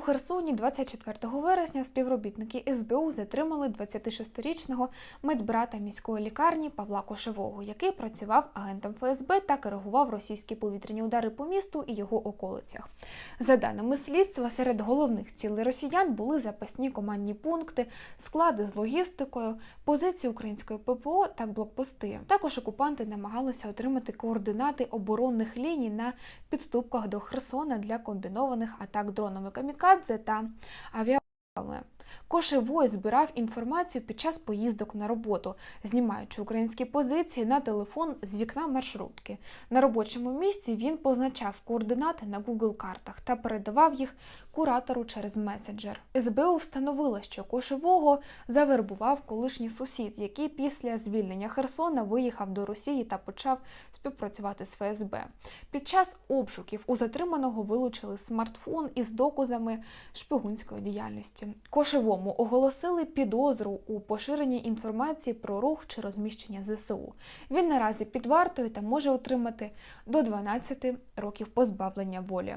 У Херсоні 24 вересня співробітники СБУ затримали 26-річного медбрата міської лікарні Павла Кошевого, який працював агентом ФСБ та коригував російські повітряні удари по місту і його околицях. За даними слідства, серед головних цілей росіян були запасні командні пункти, склади з логістикою, позиції української ППО та блокпости. Також окупанти намагалися отримати координати оборонних ліній на підступках до Херсона для комбінованих атак дронами władze tam. A wie Кошевой збирав інформацію під час поїздок на роботу, знімаючи українські позиції на телефон з вікна маршрутки. На робочому місці він позначав координати на Google картах та передавав їх куратору через меседжер. СБУ встановила, що Кошевого завербував колишній сусід, який після звільнення Херсона виїхав до Росії та почав співпрацювати з ФСБ. Під час обшуків у затриманого вилучили смартфон із доказами шпигунської діяльності. Кошевому оголосили підозру у поширенні інформації про рух чи розміщення ЗСУ. Він наразі під вартою та може отримати до 12 років позбавлення волі.